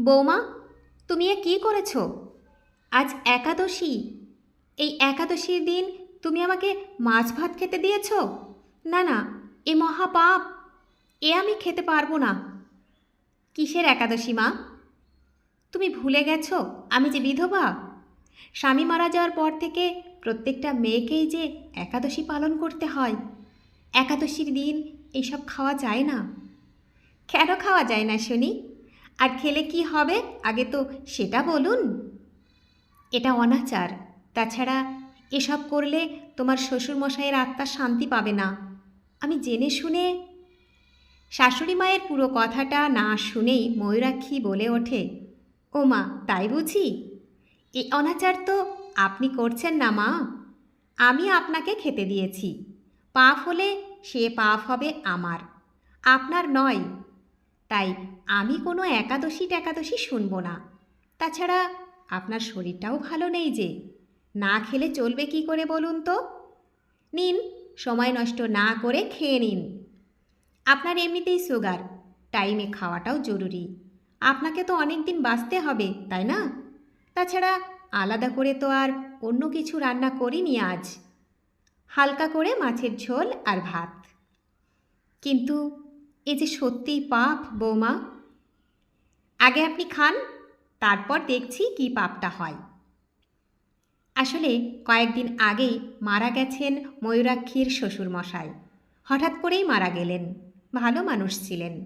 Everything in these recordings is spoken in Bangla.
বৌমা, তুমি এ কী করেছ? আজ একাদশী। এই একাদশীর দিন তুমি আমাকে মাছ ভাত খেতে দিয়েছ? না না, এ মহাপাপ। এ আমি খেতে পারব না। কিসের একাদশী মা? তুমি ভুলে গেছ, আমি যে বিধবা। স্বামী মারা যাওয়ার পর থেকে প্রত্যেকটা মেয়েকেই যে একাদশী পালন করতে হয়। একাদশীর দিন এইসব খাওয়া যায় না। কেন খাওয়া যায় না, শুনি? আর খেলে কি হবে? আগে তো সেটা বলুন। এটা অনাচার। তাছাড়া এসব করলে তোমার শ্বশুরমশাইয়ের আত্মা শান্তি পাবে না। আমি জেনে শুনে শাশুড়ি মায়ের পুরো কথাটা না শুনেই ময়ূরাক্ষী বলে ওঠে। ও মা, তাই বুঝি? এ অনাচার তো আপনি করছেন না মা। আমি আপনাকে খেতে দিয়েছি। পাপ হলে সে পাপ হবে আমার। আপনার নয় তাই আমি কোনো একাদশী টেকাদশী শুনব না। তাছাড়া আপনার শরীরটাও ভালো নেই যে। না খেলে চলবে কি করে বলুন তো? নিন, সময় নষ্ট না করে খেয়ে নিন। আপনার এমনিতেই সুগার, টাইমে খাওয়াটাও জরুরি। আপনাকে তো অনেক দিন বাঁচতে হবে, তাই না? তাছাড়া আলাদা করে তো আর অন্য কিছু রান্না করিনি আজ। হালকা করে মাছের ঝোল আর ভাত। কিন্তু এ যে সত্যিই পাপ, বৌমা। আগে আপনি খান, তারপর দেখছি কি পাপটা হয়। আসলে কয়েকদিন আগেই মারা গেছেন ময়ূরাক্ষীর শ্বশুরমশাই। হঠাৎ করেই মারা গেলেন, ভালো মানুষ ছিলেন।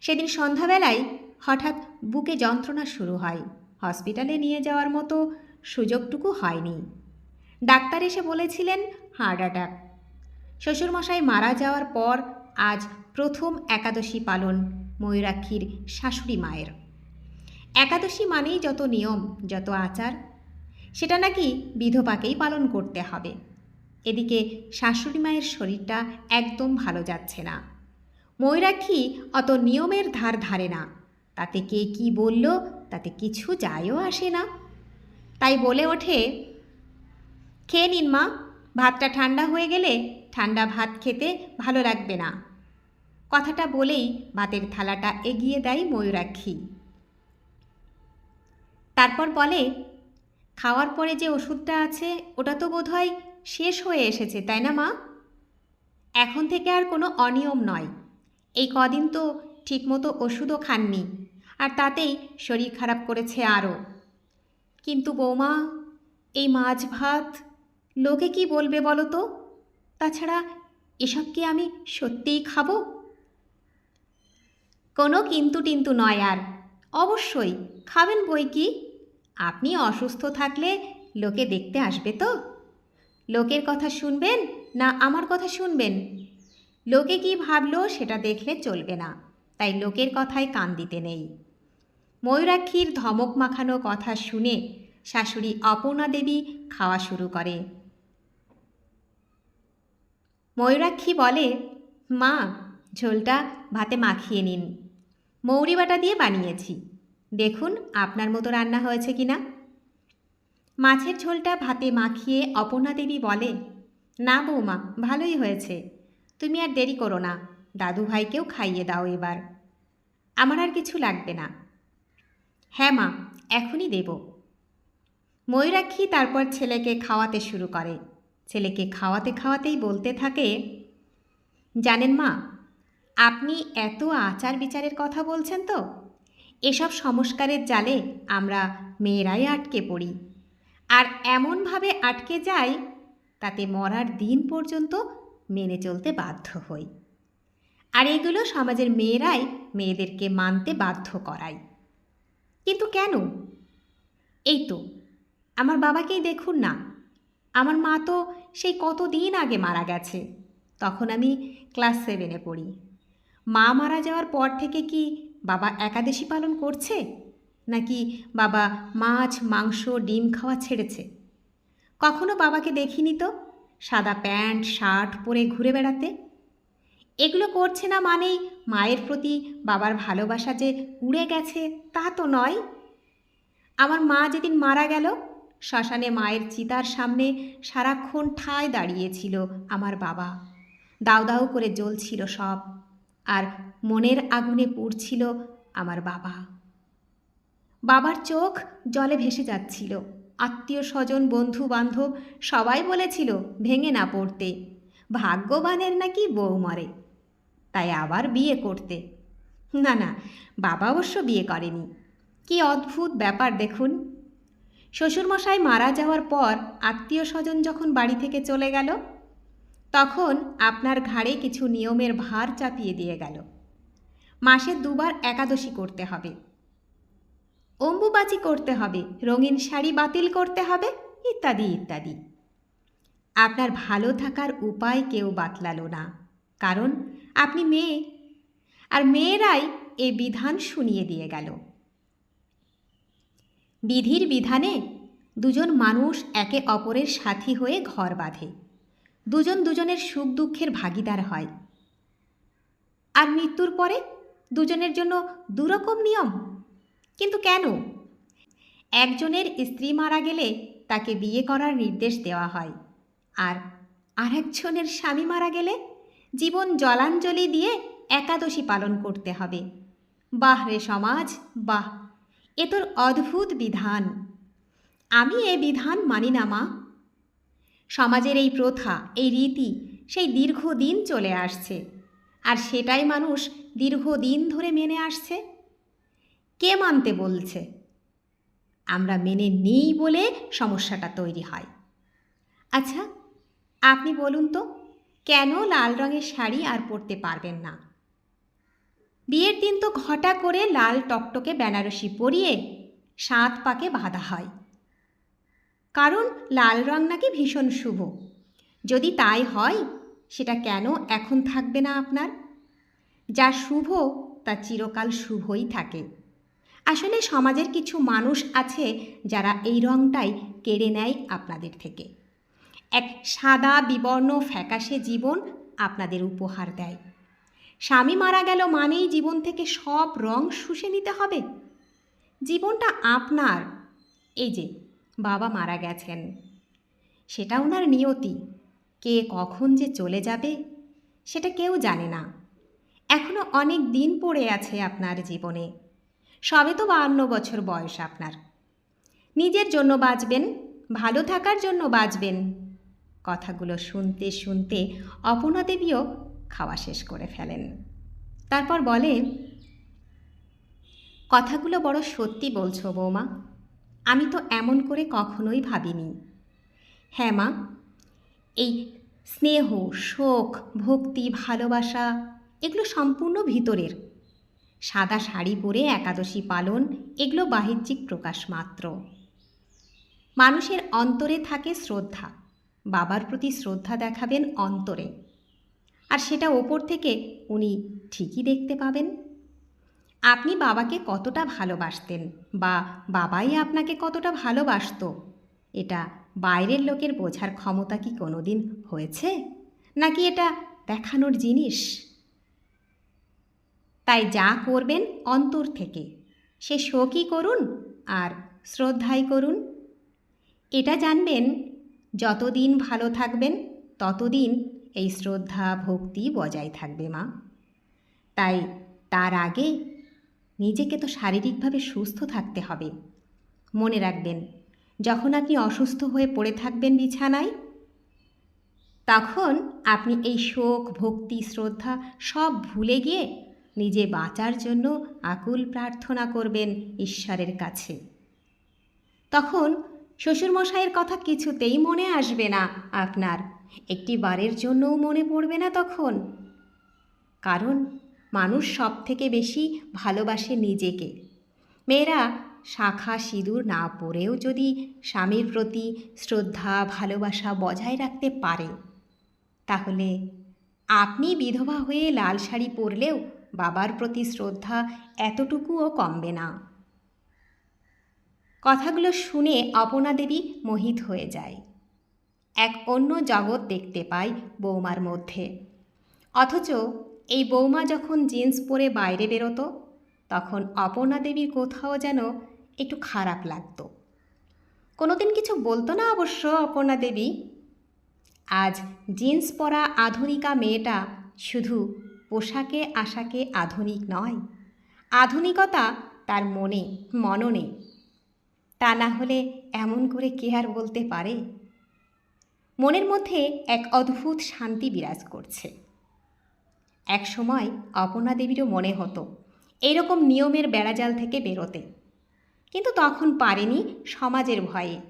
সেদিন সন্ধ্যাবেলায় হঠাৎ বুকে যন্ত্রণা শুরু হয়, হসপিটালে নিয়ে যাওয়ার মতো সুযোগটুকু হয়নি। ডাক্তার এসে বলেছিলেন হার্ট অ্যাটাক। শ্বশুরমশাই মারা যাওয়ার পর আজ প্রথম একাদশী পালন ময়ূরাক্ষীর শাশুড়ি মায়ের। একাদশী মানেই যত নিয়ম, যত আচার, সেটা নাকি বিধবাকেই পালন করতে হবে। এদিকে শাশুড়ি মায়ের শরীরটা একদম ভালো যাচ্ছে না। ময়ূরাক্ষী অত নিয়মের ধার ধারে না। তাতে কে কি বলল, তাতে কিছু যায়ও আসে না। তাই বলে ওঠে, খেয়ে নিন মা, ভাতটা ঠান্ডা হয়ে গেলে ঠান্ডা ভাত খেতে ভালো লাগবে না। কথাটা বলেই ভাতের থালাটা এগিয়ে দেয় ময়ূরাক্ষী। তারপর বলে, খাওয়ার পরে যে ওষুধটা আছে, ওটা তো বোধহয় শেষ হয়ে এসেছে, তাই না মা? এখন থেকে আর কোনো অনিয়ম নয়। এই কদিন তো ঠিকমতো ওষুধও খাননি, আর তাতেই শরীর খারাপ করেছে আরও। কিন্তু বৌমা, এই মাছ ভাত, লোকে কি বলবে বলো তো? তাছাড়া এসব কি আমি সত্যিই খাব? কোনো কিন্তু টিন্তু নয় আর। অবশ্যই, খাবেন বই কি? আপনি অসুস্থ থাকলে লোকে দেখতে আসবে তো? লোকের কথা শুনবেন না আমার কথা শুনবেন? লোকে কি ভাবলো সেটা দেখলে চলবে না, তাই লোকের কথায় কান দিতে নেই। ময়ূরাক্ষীর ধমক মাখানো কথা শুনে শাশুড়ি অপর্ণা দেবী খাওয়া শুরু করে। ময়ূরাক্ষী বলে, মা, ঝোলটা ভাতে মাখিয়ে নিন। মৌরি বাটা দিয়ে বানিয়েছি। দেখুন আপনার মতো রান্না হয়েছে কি না মাছের ঝোলটা ভাতে মাখিয়ে অপর্ণা দেবী বলে, না বৌমা, ভালোই হয়েছে। তুমি আর দেরি করো না দাদু ভাইকেও খাইয়ে দাও এবার। আমার আর কিছু লাগবে না। হ্যাঁ মা, এখনই দেব। ময়ূরাক্ষী তারপর ছেলেকে খাওয়াতে শুরু করে। ছেলেকে খাওয়াতে খাওয়াতেই বলতে থাকে, জানেন মা আপনি এত আচার বিচারের কথা বলছেন তো? এসব সংস্কারের জালে আমরা মেয়েরাই আটকে পড়ি। আর এমনভাবে আটকে যাই, তাতে মরার দিন পর্যন্ত মেনে চলতে বাধ্য হই। আর এগুলো সমাজের মেয়েরাই মেয়েদেরকে মানতে বাধ্য করায় কিন্তু কেন? এই তো, আমার বাবাকেই দেখুন না। আমার মা তো সেই কতদিন আগে মারা গেছে। তখন আমি ক্লাস সেভেনে পড়ি। মা মারা যাওয়ার পর থেকে কি বাবা একাদশী পালন করছে? নাকি বাবা মাছ, মাংস, ডিম খাওয়া ছেড়েছে? কখনো বাবাকে দেখিনি তো? সাদা প্যান্ট, শার্ট পরে ঘুরে বেড়াতে? এগুলো করছে না মানেই মায়ের প্রতি বাবার ভালোবাসা যে উড়ে গেছে তা তো নয়। আমার মা যেদিন মারা গেল, শ্মশানে মায়ের চিতার সামনে সারাক্ষণ ঠায় দাঁড়িয়েছিল আমার বাবা। দাউ দাউ করে জ্বলছিল সব। আর মনের আগুনে পুড়ছিল আমার বাবা। বাবার চোখ জলে ভেসে যাচ্ছিল। আত্মীয় স্বজন, বন্ধু বান্ধব সবাই বলেছিল, ভেঙে না পড়তে। ভাগ্যবানের নাকি বউ মরে। তাই আবার বিয়ে করতে। না না, বাবা অবশ্য বিয়ে করেনি। কি অদ্ভুত ব্যাপার দেখুন। শ্বশুরমশাই মারা যাওয়ার পর আত্মীয় স্বজন যখন বাড়ি থেকে চলে গেল তখন আপনার ঘাড়ে কিছু নিয়মের ভার চাপিয়ে দিয়ে গেল। মাসে দুবার একাদশী করতে হবে। অম্বুবাচি করতে হবে, রঙিন শাড়ি বাতিল করতে হবে, ইত্যাদি ইত্যাদি। আপনার ভালো থাকার উপায় কেউ বাতলালো না, কারণ আপনি মেয়ে। আর মেয়েরাই এ বিধান শুনিয়ে দিয়ে গেল। বিধির বিধানে দুজন মানুষ একে অপরের সাথী হয়ে ঘর বাঁধে। দুজন দুজনের সুখ দুঃখের ভাগিদার হয়। আর মৃত্যুর পরে দুজনের জন্য দুরকম নিয়ম। কিন্তু কেন? একজনের স্ত্রী মারা গেলে তাকে বিয়ে করার নির্দেশ দেওয়া হয়। আর আরেকজনের স্বামী মারা গেলে জীবন জলাঞ্জলি দিয়ে একাদশী পালন করতে হবে। বাহ রে সমাজ, বাহ, এ তোর অদ্ভুত বিধান। আমি এ বিধান মানি না, মা। সমাজের এই প্রথা, এই রীতি, সেই দীর্ঘদিন চলে আসছে। আর সেটাই মানুষ দীর্ঘদিন ধরে মেনে আসছে? কে মানতে বলছে? আমরা মেনে নিই বলে সমস্যাটা তৈরি হয়। আচ্ছা আপনি বলুন তো, কেন লাল রঙের শাড়ি আর পরতে পারবেন না? বিয়ের দিন তো ঘটা করে লাল টকটকে বেনারসি পরিয়ে সাত পাকে বাঁধা হয়। কারণ লাল রং নাকি ভীষণ শুভ। যদি তাই হয়, সেটা কেন এখন থাকবে না আপনার? যা শুভ, তা চিরকাল শুভই থাকে। আসলে সমাজের কিছু মানুষ আছে যারা এই রংটাই কেড়ে নেয় আপনাদের থেকে। এক সাদা বিবর্ণ ফ্যাকাশে জীবন আপনাদের উপহার দেয়। স্বামী মারা গেল মানেই জীবন থেকে সব রং শুষে নিতে হবে। জীবনটা আপনার। এই যে বাবা মারা গেছেন। সেটা ওনার নিয়তি। কে কখন যে চলে যাবে, সেটা কেউ জানে না। এখনও অনেক দিন পড়ে আছে আপনার জীবনে। সবে তো বাহান্ন বছর বয়স আপনার। নিজের জন্য বাঁচবেন, ভালো থাকার জন্য বাঁচবেন। কথাগুলো শুনতে শুনতে অপর্ণা দেবীও খাওয়া শেষ করে ফেলেন। তারপর বলে, কথাগুলো বড় সত্যি বলছো বৌমা। আমি তো এমন করে কখনোই ভাবিনি। হ্যাঁ মা, এই স্নেহ, শোক, ভক্তি, ভালোবাসা, এগুলো সম্পূর্ণ ভিতরের। সাদা শাড়ি পরে একাদশী পালন, এগুলো বাহ্যিক প্রকাশ মাত্র। মানুষের অন্তরে থাকে শ্রদ্ধা। বাবার প্রতি শ্রদ্ধা দেখাবেন অন্তরে। আর সেটা ওপর থেকে উনি ঠিকই দেখতে পাবেন। আপনি বাবাকে কতটা ভালোবাসতেন বা বাবাই আপনাকে কতটা ভালোবাসত? এটা বাইরের লোকের বোঝার ক্ষমতা কি কোনোদিন হয়েছে? নাকি এটা দেখানোর জিনিস? তাই যা করবেন অন্তর থেকে। সে শোকই করুন আর শ্রদ্ধাই করুন। এটা জানবেন, যতদিন ভালো থাকবেন, ততদিন এই শ্রদ্ধা, ভক্তি বজায় থাকবে মা। তাই তার আগে নিজেকে তো শারীরিকভাবে সুস্থ থাকতে হবে। মনে রাখবেন, যখন আপনি অসুস্থ হয়ে পড়ে থাকবেন বিছানায়, তখন আপনি এই শোক, ভক্তি, শ্রদ্ধা সব ভুলে গিয়ে নিজে বাঁচার জন্য আকুল প্রার্থনা করবেন ঈশ্বরের কাছে। তখন শ্বশুরমশাইয়ের কথা কিছুতেই মনে আসবে না আপনার। একটি বারের জন্যও মনে পড়বে না তখন। কারণ মানুষ সব থেকে বেশি ভালোবাসে নিজেকে। মেয়েরা শাখা সিঁদুর না পরেও যদি স্বামীর প্রতি শ্রদ্ধা, ভালোবাসা বজায় রাখতে পারে, তাহলে আপনি বিধবা হয়ে লাল শাড়ি পরলেও বাবার প্রতি শ্রদ্ধা এতটুকুও কমবে না। কথাগুলো শুনে অপনা দেবী মোহিত হয়ে যায়। এক অন্য জগৎ দেখতে পাই বৌমার মধ্যে। অথচ এই বৌমা যখন জিন্স পরে বাইরে বেরোতো, তখন অপর্ণা দেবীর কোথাও যেন একটু খারাপ লাগতো। কোনোদিন কিছু বলতো না অবশ্য অপর্ণা দেবী। আজ জিন্স পরা আধুনিকা মেয়েটা শুধু পোশাকে আশাকে আধুনিক নয়, আধুনিকতা তার মনে, মননে। তা না হলে এমন করে কে আর বলতে পারে? মনের মধ্যে এক অদ্ভুত শান্তি বিরাজ করছে। এক সময় অপর্ণা দেবীরও মনে হতো, এরকম নিয়মের বেড়াজাল থেকে বেরোতে। কিন্তু তখন পারেনি সমাজের ভয়ে।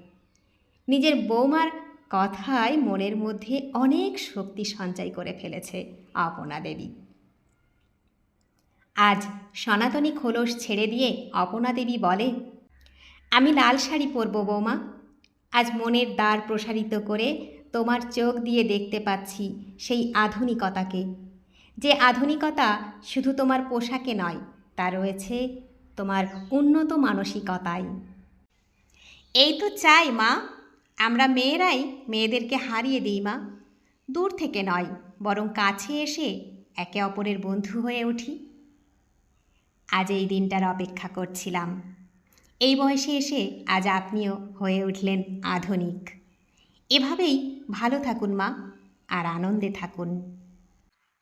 নিজের বৌমার কথায় মনের মধ্যে অনেক শক্তি সঞ্চয় করে ফেলেছে অপর্ণা দেবী। আজ সনাতনী খোলস ছেড়ে দিয়ে অপনা দেবী বলে, আমি লাল শাড়ি পরব বৌমা। আজ মনের দ্বার প্রসারিত করে তোমার চোখ দিয়ে দেখতে পাচ্ছি সেই আধুনিকতাকে। যে আধুনিকতা শুধু তোমার পোশাকে নয়, তা রয়েছে তোমার উন্নত মানসিকতায়। এই তো চাই মা, আমরা মেয়েরাই মেয়েদেরকে হারিয়ে দিই মা। দূর থেকে নয়, বরং কাছে এসে একে অপরের বন্ধু হয়ে উঠি। আজ এই দিনটার অপেক্ষা করছিলাম। এই বয়সে এসে আজ আপনিও হয়ে উঠলেন আধুনিক। এভাবেই ভালো থাকুন মা, আর আনন্দে থাকুন।